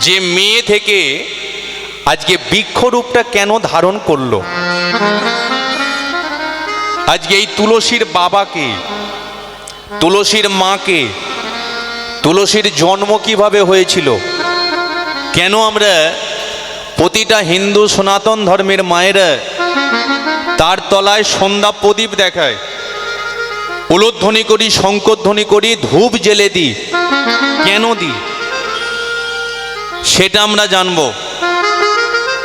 যে মেয়ে থেকে আজকে বৃক্ষরূপটা কেন ধারণ করল? আজকে এই তুলসীর বাবাকে, তুলসীর মাকে, তুলসীর জন্ম কীভাবে হয়েছিল? কেন আমরা প্রতিটা হিন্দু সনাতন ধর্মের মায়েরা তার তলায় সন্ধ্যা প্রদীপ দেখায়? উলোধ্বনি করি শঙ্করধ্বনি করি, ধূপ জেলে দিই। কেন দিই? সেটা আমরা জানব।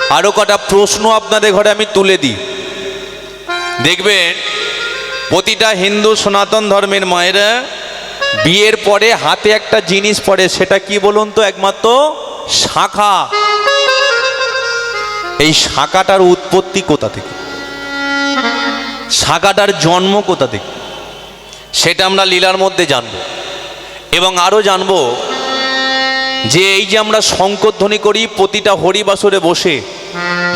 আরও কটা প্রশ্ন আপনাদের ঘরে আমি তুলে দিই। দেখবেন, প্রতিটা হিন্দু সনাতন ধর্মের মায়েরা বিয়ের পরে হাতে একটা জিনিস পরে, সেটা কি বলুন তো একমাত্র? শাখা। এই শাখাটার উৎপত্তি কোথা থেকে? শাখাটার জন্ম কোথা থেকে? সেটা আমরা লীলার মধ্যে জানব। এবং আরও জানব যে এই যে আমরা শঙ্করধ্বনি করি, প্রতিটা হরিবাসরে বসে।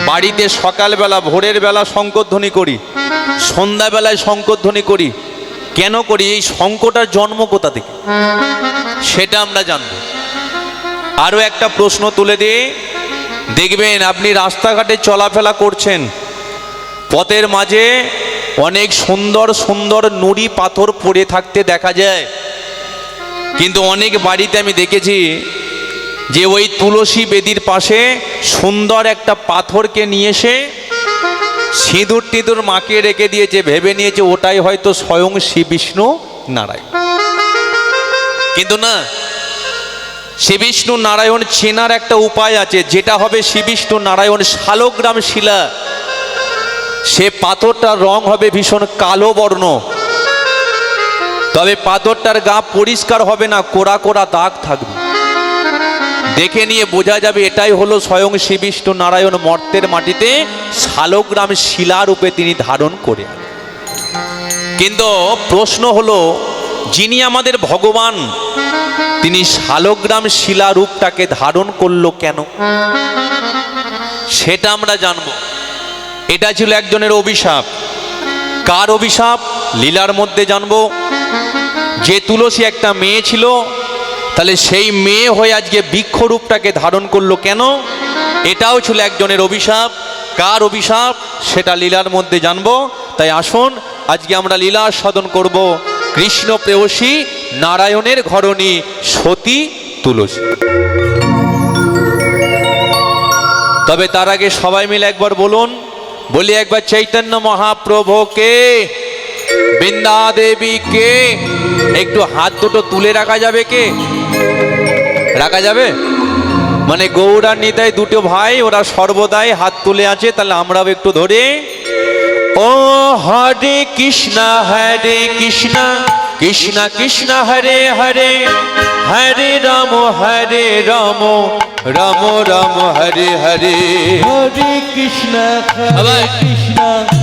বাড়িতে সকালবেলা, ভোরের বেলা শঙ্করধ্বনি করি, সন্ধ্যাবেলায় শঙ্করধ্বনি করি। কেন করি? এই শঙ্কটার জন্ম কোথা থেকে? সেটা আমরা জানব। আরও একটা প্রশ্ন তুলে দিয়ে, দেখবেন আপনি রাস্তাঘাটে চলাফেরা করছেন, পথের মাঝে অনেক সুন্দর সুন্দর নুড়ি পাথর পড়ে থাকতে দেখা যায়। কিন্তু অনেক বাড়িতে আমি দেখেছি যে ওই তুলসী বেদির পাশে সুন্দর একটা পাথরকে নিয়ে এসে সিঁদুর টিঁদুর মাকে রেখে দিয়েছে, ভেবে নিয়েছে ওটাই হয়তো স্বয়ং শ্রী বিষ্ণু নারায়ণ। কিন্তু না, শ্রী বিষ্ণু নারায়ণ চেনার একটা উপায় আছে, যেটা হবে শ্রী বিষ্ণু নারায়ণ শালগ্রাম শিলা। সে পাথরটার রং হবে ভীষণ কালো বর্ণ। তবে পাথরটার গা পরিষ্কার হবে না কোরা কোরা দাগ থাকবে। দেখে নিয়ে বোঝা যাবে এটাই হলো স্বয়ং শ্রী বিষ্ণু নারায়ণ মর্তের মাটিতে শালগ্রাম শিলারূপে তিনি ধারণ করে কিন্তু প্রশ্ন হলো, যিনি আমাদের ভগবান, তিনি শালগ্রাম শিলারূপটাকে ধারণ করল কেন? সেটা আমরা জানব। এটা ছিল একজনের অভিশাপ। কার অভিশাপ? লীলার মধ্যে জানব। যে তুলসী একটা মেয়ে ছিল তাহলে সেই মেয়ে হয়ে আজকে বৃক্ষরূপটাকে ধারণ করল কেন? এটাও ছিল একজনের অভিশাপ। কার অভিশাপ? সেটা লীলার মধ্যে জানব। তাই আসুন, আজকে আমরা লীলা সাধন করব। কৃষ্ণ প্রেয়সী, নারায়ণের ঘরণী সতী তুলসী। তবে তার আগে সবাই মিলে একবার বলুন, বলি একবার চৈতন্য মহাপ্রভুকে। বৃন্দা দেবী কে? একটু হাত দুটো তুলে রাখা যাবে কে? রাখা যাবে? মানে গৌরার নিতাই দুটো ভাই ওরা সর্বদাই হাত তুলে আছে তাহলে আমরাও একটু ধরে। ও হরে কৃষ্ণ হরে কৃষ্ণ কৃষ্ণ কৃষ্ণ হরে হরে হরে রাম হরে রাম রাম রাম হরে হরে। হরে কৃষ্ণ। হরে কৃষ্ণ।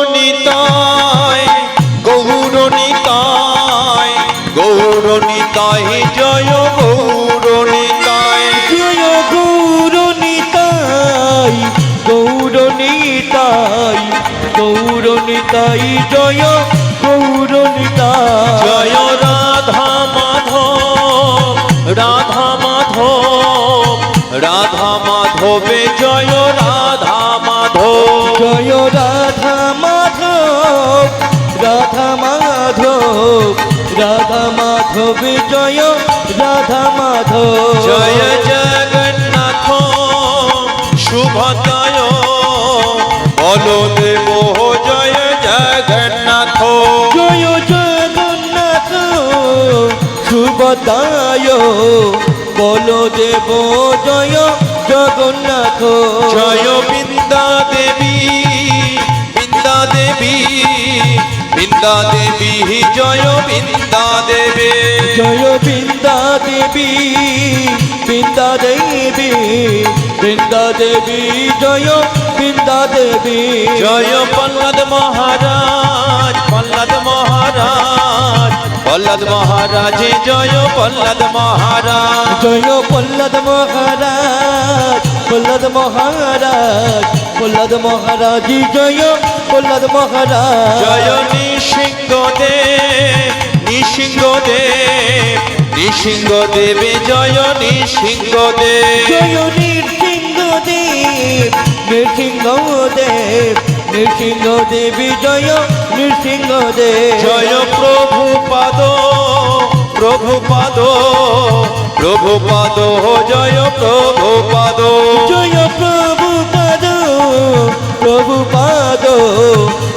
গৌরনিতায় গৌরনিতায় জয় গৌরনিতায় জয় জয় জয় রাধা মাধব রাধা মাধব রাধা মাধবে জয় রাধা মাধব। জয় রাধা মাধব রাধা মাধব রাধা মাধব জয় রাধা মাধব। জয় জগন্নাথ শুভদয় বলদেব জয় জগন্নাথ। জয় জগন্নাথ শুভদায় বলদেব জয় জগন্নাথ। জয় বৃন্দা দেবী দেবী বৃন্দা দেবী জয় বৃন্দা দেবী। জয় বৃন্দা দেবী বৃন্দা দেবী বৃন্দা দেবী জয় বৃন্দা দেবী। জয় প্রহ্লাদ মহারাজ প্রহ্লাদ মহারাজ প্রহ্লাদ মহারাজ জয় প্রহ্লাদ মহারাজ। জয় প্রহ্লাদ মহারাজ প্রহ্লাদ মহারাজ প্রহ্লাদ মহারাজ জয় প্রহ্লাদ মহারাজ। জয় নৃসিংহ দেব নৃসিংহ দেব নৃসিংহ দেবে জয় নৃসিংহ দেব জয় নৃসিংহ দেব নৃসিংহ দেব নৃসিংহ দেবী জয় নৃসিংহ দেব জয় প্রভু পাদ প্রভু পাদ প্রভু পাদ জয় প্রভু পাদ। জয় প্রভু পাদ প্রভু পাদ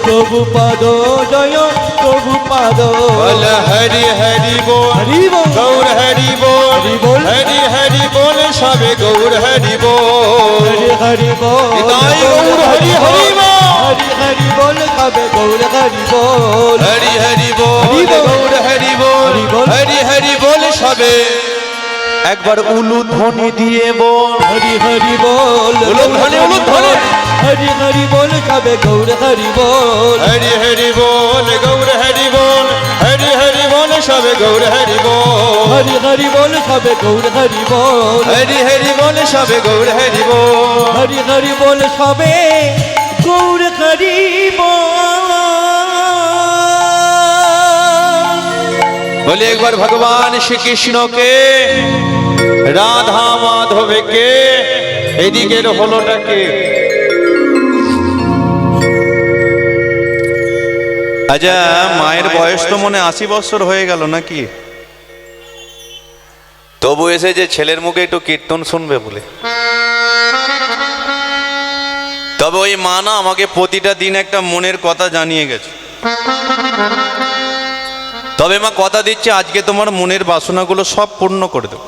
প্রভু পাদ জয় প্রভু পাদ। বল হরি হরি বল হরি বল। গৌর হরি বল হরি বল। হরি হরি বল সবে গৌর হরি বল। হরি হরি বল। নিতাই গৌর হরি হরি হরি হরি বল কবে গৌর হরি বল। হরি হরি বল হরি বল। গৌর হরি বল। হরি হরি বল সবে একবার উলু ধ্বনি দিয়ে বল। হরি হরি বল। উলুধ্বনি, উলুধ্বনি। হরি হরি বল কবে গৌর হরি বল। হরি হরি বল গৌর হরি বল। হরি হরি বল সবে গৌর হরি বল। হরি হরি বল কবে গৌর হরি বল। হরি হরি বল সবে গৌর হরি বল। হরি হরি বল সবে বল একবার ভগবান শ্রীকৃষ্ণকে, রাধা মাধবকে, এদিকের হলোটাকে। আচ্ছা মায়ের বয়স তো মনে আশি বছর হয়ে গেল নাকি? তবু এসে যে ছেলের মুখে একটু কীর্তন শুনবে বলে। তবে ওই মা না আমাকে প্রতিটা দিন একটা মনের কথা জানিয়ে গেছে। তবে মা কথা দিচ্ছে, আজকে তোমার মনের বাসনাগুলো সব পূর্ণ করে দেব।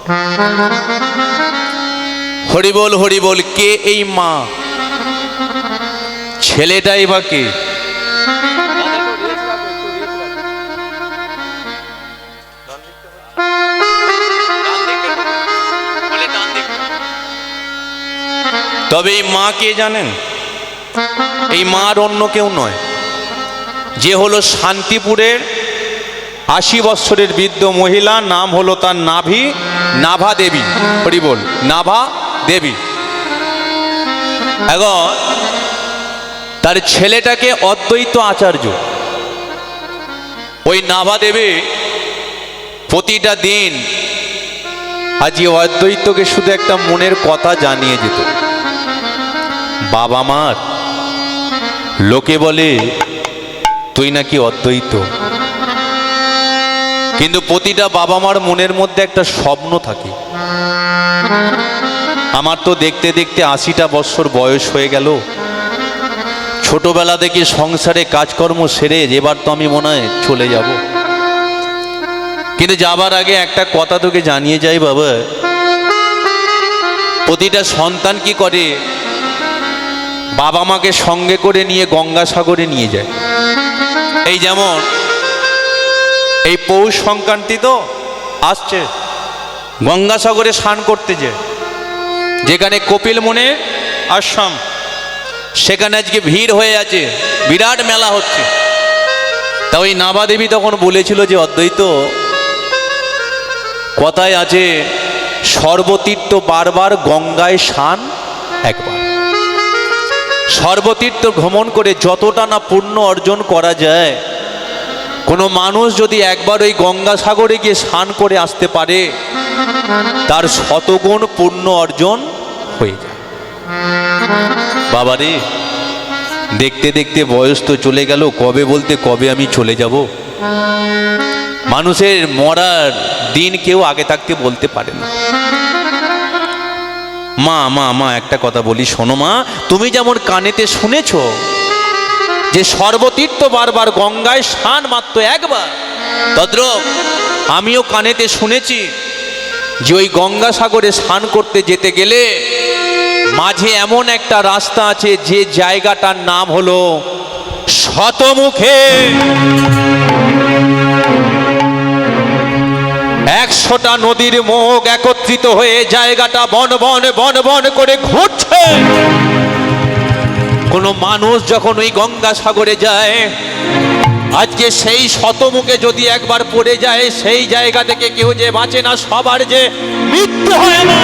হরি বল হরি বল কে এই মা? ছেলেটাই বা কে? তবে এই মা কে জানেন? এই মার অন্য কেউ নয়। যে হলো শান্তিপুরের আশি বৎসরের বৃদ্ধ মহিলা, নাম হলো তার নাভি, নাভা দেবী। হরি বল, নাভা দেবী। এখন তার ছেলেটাকে অদ্বৈত আচার্য। ওই নাভা দেবী প্রতিটা দিন আজ অদ্বৈতকে শুধু একটা মনের কথা জানিয়ে যেত। বাবা মার, লোকে বলে, তুই নাকি অদ্বৈত? কিন্তু প্রতিটা বাবা মার মনের মধ্যে একটা স্বপ্ন থাকে। আমার তো দেখতে দেখতে আশিটা বছর বয়স হয়ে গেল। ছোটবেলা থেকে সংসারে কাজকর্ম সেরে এবার তো আমি মনে হয় চলে যাব। কিন্তু যাবার আগে একটা কথা তোকে জানিয়ে যাই বাবা। প্রতিটা সন্তান কি করে? বাবা মাকে সঙ্গে করে নিয়ে গঙ্গাসাগরে নিয়ে যায়। এই যেমন এই পৌষ সংক্রান্তি তো আসছে। গঙ্গাসাগরে স্নান করতে যে। যেখানে কপিল মনে আশ্রম, সেখানে আজকে ভিড় হয়ে আছে, বিরাট মেলা হচ্ছে। তা ওই নাবাদেবী তখন বলেছিল যে, অদ্বৈত, কথায় আছে, সর্বতীর্থ বারবার গঙ্গায় স্নান একবার। সর্বতীর্থ ভ্রমণ করে যতটা না পুণ্য অর্জন করা যায় কোনো মানুষ যদি একবার ওই গঙ্গাসাগরে গিয়ে স্নান করে আসতে পারে, তার শতগুণ পূর্ণ অর্জন হয়ে যায়। বাবা রে দেখতে দেখতে বয়স তো চলে গেল, কবে বলতে কবে আমি চলে যাব? মানুষের মরার দিন কেউ আগে থাকতে বলতে পারে না। মা মা মা, একটা কথা বলি, শোনো মা, তুমি যেমন কানেতে শুনেছ যে সর্বতীর্থ বারবার গঙ্গায় স্নান মাত্র একবার। তদ্রব আমিও কানেতে শুনেছি যে ওই গঙ্গাসাগরে স্নান করতে যেতে গেলে মাঝে এমন একটা রাস্তা আছে যে জায়গাটার নাম হলো শতমুখে। একশোটা নদীর মুখ একত্রিত হয়ে জায়গাটা বন বন বন বন করে ঘুরছে। কোনো মানুষ যখন ওই গঙ্গা সাগরে যায়, আজকে সেই শতমুখে যদি একবার পড়ে যায়, সেই জায়গা থেকে কেউ যে বাঁচে না, সবার যে মৃত্যু হয় না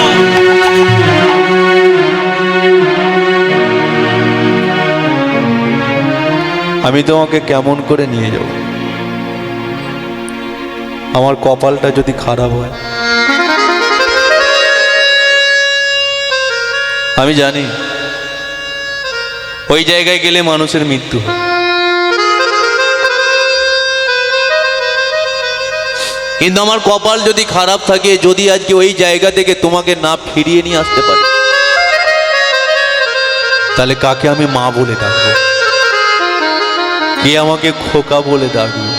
আমি তোমাকে কেমন করে নিয়ে যাব? আমার কপালটা যদি খারাপ হয়। আমি জানি ওই জায়গায় গেলে মানুষের মৃত্যু কিন্তু আমার কপাল যদি খারাপ থাকে, যদি আজকে ওই জায়গা থেকে তোমাকে না ফিরিয়ে নিয়ে আসতে পারি, তাহলে কাকে আমি মা বলে ডাকবো? কে আমাকে খোকা বলে ডাকবে?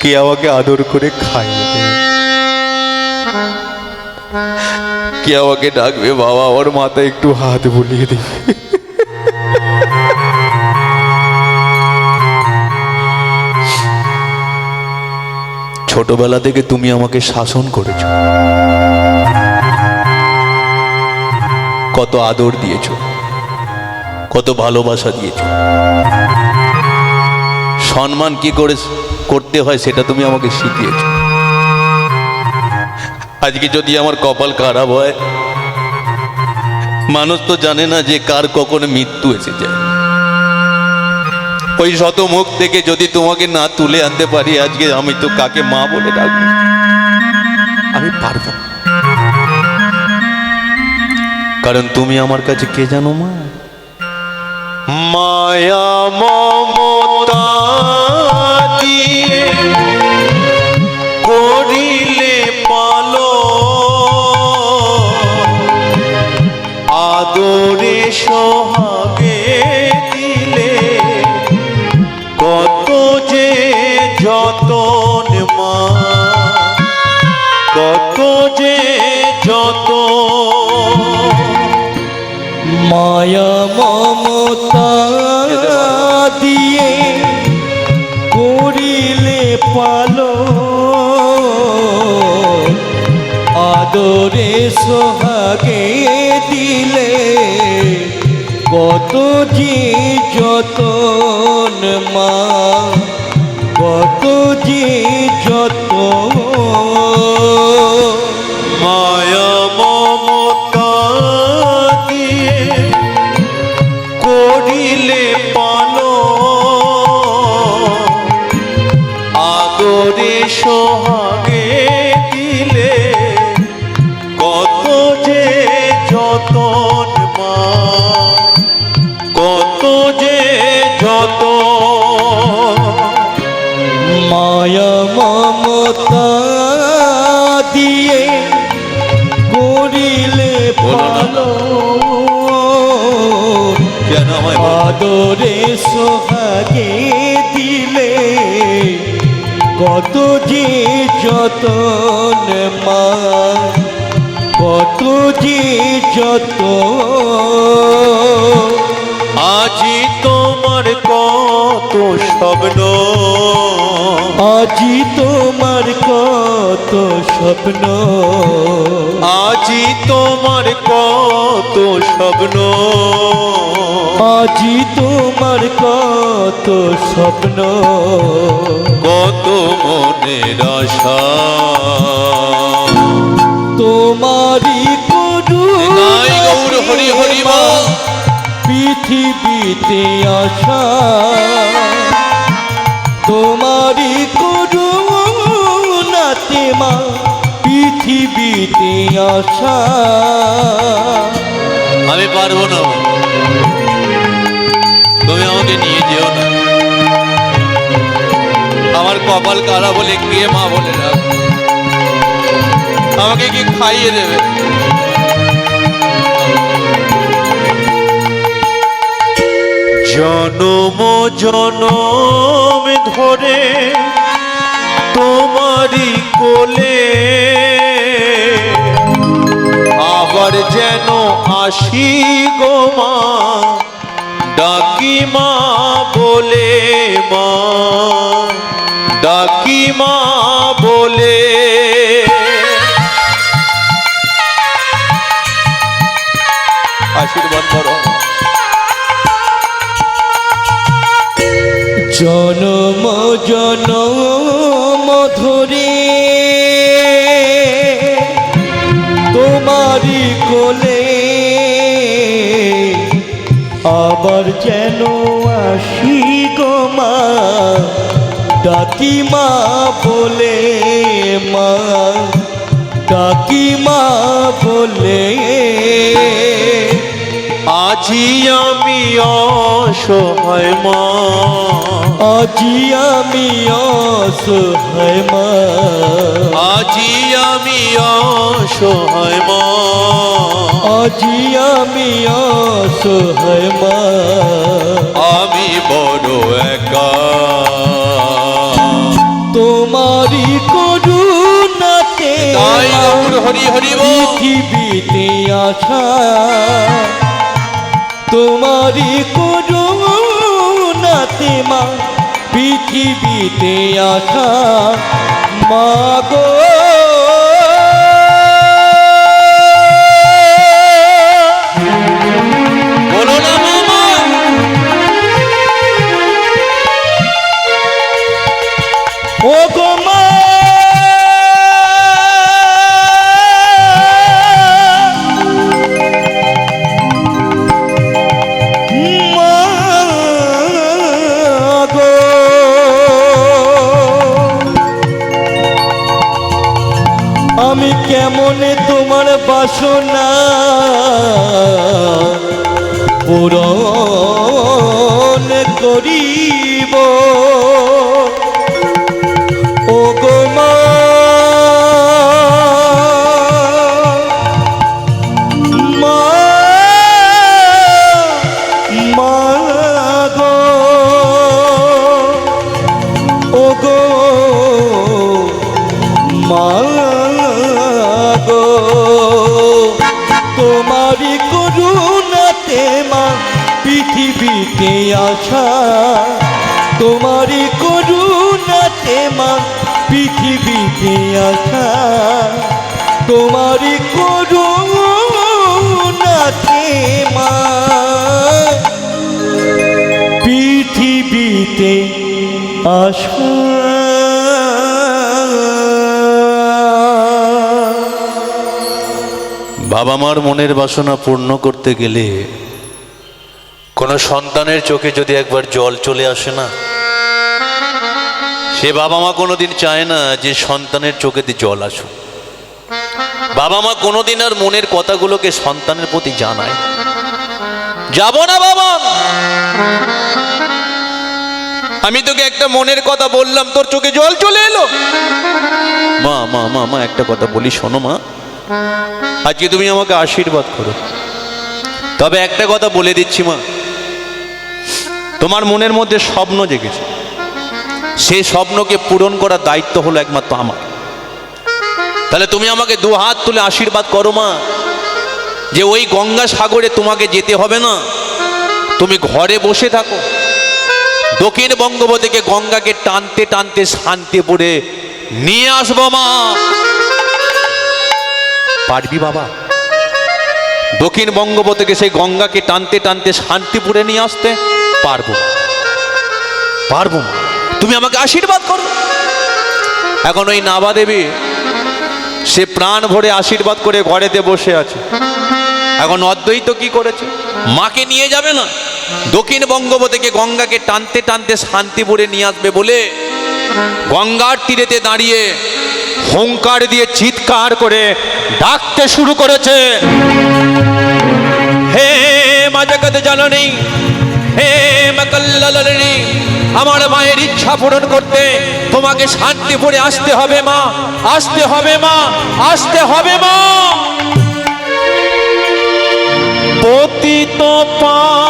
কে আমাকে আদর করে খাইয়ে কে আমাকে ডাকবে? বাবা ওর মাথায় একটু হাত বুলিয়ে দেবে। ছোটবেলা থেকে তুমি আমাকে শাসন করেছ। কত আদর দিয়েছ। কত ভালোবাসা দিয়েছ। সম্মান কি করে করতে হয় সেটা তুমি আমাকে শিখিয়েছ। আজকে যদি আমার কপাল খারাপ হয়, মানুষ তো জানে না যে কার কখন মৃত্যু এসে যায়। ওই শত মুখ থেকে যদি তোমাকে না তুলে আনতে পারি আজকে, আমি তো কাকে মা বলে ডাকবো? আমি পারব কারণ তুমি আমার কাছে কে জানো মা? মায়া মমতা মায়া মমতা দিয়ে করিলে পালো আদরে সোহাগে দিলে কত যে যতন মা, কত যে যত মায়া আদরে সোহাগে দিলে কত যে যতন মা কত যে যত আজি তোমার কত স্বপ্ন, আজি তোমার কত স্বপ্ন। আজি তোমার কত স্বপ্ন। আজি তোমার কত স্বপ্ন কত মনের আশা। তোমারই নাই গৌর হরি হরি মা পৃথিবীতে আশা। তোমারই নাতে মা পৃথিবীতে আশা। আমি পারব না। তুমি আমাকে নিয়ে যেও না। আমার কপাল কারা বলে কে মা বলে রাখ আমাকে কি খাইয়ে দেবে? জনম জনম ধরে তোমারই কোলে আবার যেন আসি গো মা। ডাকি মা বলে মা ডাকি মা বলে। আশীর্বাদ করো। জনম জন যেন আসি গো মা। ডাকি মা বলে মা। ডাকি মা বলে। আজি আমি অসহায় মা। আজি আমি অসহায় মা। আজি আমি অসহায় মা। আজি আমি অসহায় মা। আমি বড় একা। তোমারি করুণাতে হরি হরি। পৃথিবীতে আসা তোমারি করুণাতে মা পৃথিবীতে আসা মা গো তোমার বাসনা পূরণ করিব পৃথিবীতে আসা তোমারি করুণাতে মা পৃথিবীতে আসা তোমারি করুণাতে মা পৃথিবীতে আসা বাবা মার মনের বাসনা পূর্ণ করতে গেলে কোনো সন্তানের চোখে যদি একবার জল চলে আসে না, সে বাবা মা কোনোদিন চায় না যে সন্তানের চোখেতে জল আসুক। বাবা মা কোনোদিন আর মনের কথাগুলোকে সন্তানের প্রতি জানায়। যাব না বাবা! আমি তোকে একটা মনের কথা বললাম, তোর চোখে জল চলে এলো। মা মা মা মা, একটা কথা বলি, শোনো মা। আজকে তুমি আমাকে আশীর্বাদ করো। তবে একটা কথা বলে দিচ্ছি মা। তোমার মনের মধ্যে স্বপ্ন জেগেছে। সেই স্বপ্নকে পূরণ করার দায়িত্ব হলো একমাত্র আমার। তাহলে তুমি আমাকে দু হাত তুলে আশীর্বাদ করো মা, যে ওই গঙ্গা সাগরে তোমাকে যেতে হবে না। তুমি ঘরে বসে থাকো। দক্ষিণ বঙ্গোপ থেকে গঙ্গাকে টানতে টানতে শান্তিপুরে নিয়ে আসব মা। পারবি বাবা? দক্ষিণ বঙ্গোপ থেকে সেই গঙ্গাকে টানতে টানতে শান্তিপুরে নিয়ে আসতে। পারব। পারব। তুমি আমাকে আশীর্বাদ করো। এখন ওই নাবা দেবী, সে প্রাণ ভরে আশীর্বাদ করে ঘরেতে বসে আছে। এখন অদ্বৈত কি করেছে? মাকে নিয়ে যাবে না? দক্ষিণ বঙ্গোপ থেকে গঙ্গাকে টানতে টানতে শান্তিপুরে নিয়ে আসবে বলে গঙ্গার তীরেতে দাঁড়িয়ে হুঙ্কার দিয়ে চিৎকার করে ডাকতে শুরু করেছে। হে মা জগৎ জননী হে আমার মায়ের ইচ্ছা পূরণ করতে তোমাকে শান্তি শান্তিপুরে আসতে হবে মা, আসতে হবে মা, আসতে হবে মা। পতিত পাবনি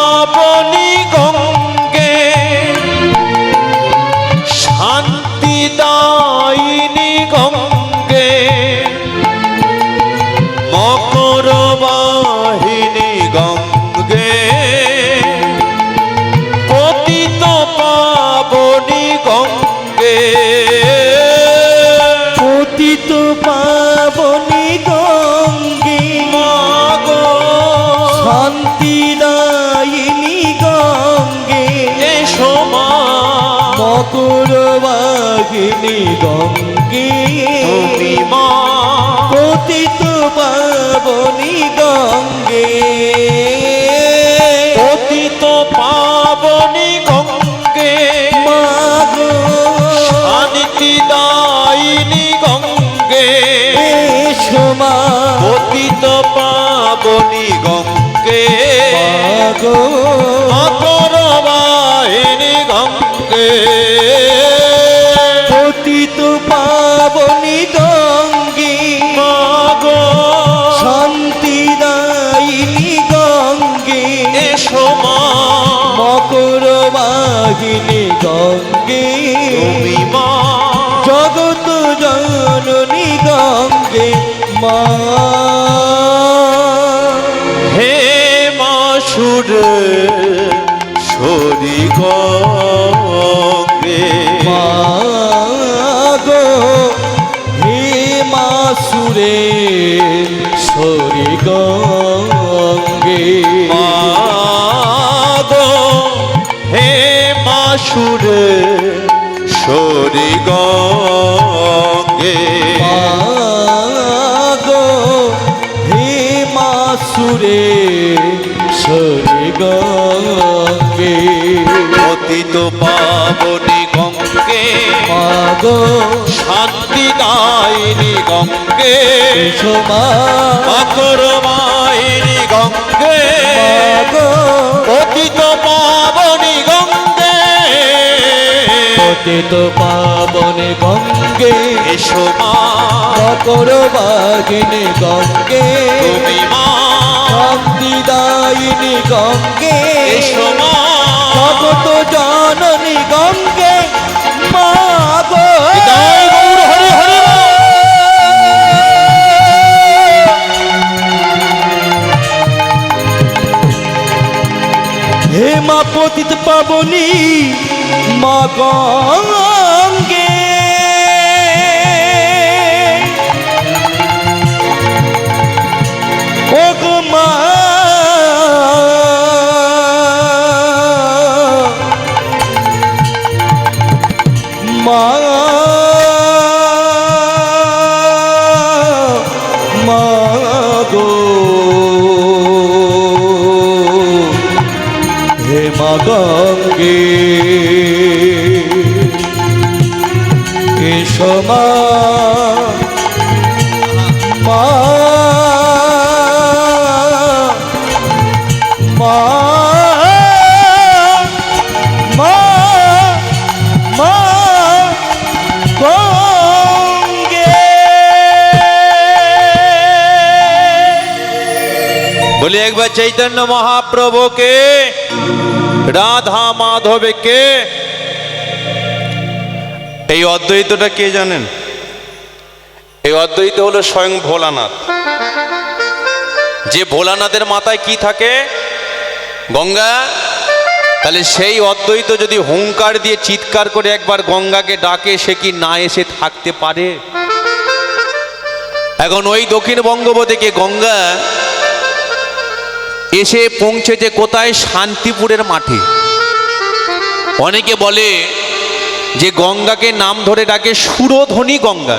গঙ্গে তুমি মা। পতিত পাবনী গঙ্গে। পতিত পাবনি গঙ্গে। মাগো। শান্তি দায়িনী গঙ্গে। এসো মা। পতিত পাবনি গঙ্গে। মাগো। হে মাসুর সরি গে গো হে মাসুরে সরি সরি সুরে সরে গঙ্গে। অতীত পাবনি গঙ্গে। পাগ। গো শান্তি দায়নি গঙ্গে। সোমা মকর মাইনি গঙ্গে। মা পতিত পাবনে গঙ্গে এসো মা। মকর বাগিনী গঙ্গে। তুমি মা। শান্তিদায়িনী গঙ্গে। এসো মা। জগত জননী গঙ্গে। মা গো। হরি হরি। হে মা পতিত পাবনী। মা বলি একবার চৈতন্য মহাপ্রভুকে, রাধা মাধবকে। এই অদ্বৈতটা কে জানেন? এই অদ্বৈত হলো স্বয়ং ভোলানাথ। যে ভোলানাথের মাথায় কি থাকে? গঙ্গা। তাহলে সেই অদ্বৈত যদি হুঙ্কার দিয়ে চিৎকার করে একবার গঙ্গাকে ডাকে, সে কি না এসে থাকতে পারে? এখন ওই দক্ষিণ থেকে গঙ্গা এসে পৌঁছেছে কোথায়? শান্তিপুরের মাঠে। অনেকে বলে যে গঙ্গাকে নাম ধরে ডাকে সুরধ্বনি গঙ্গা।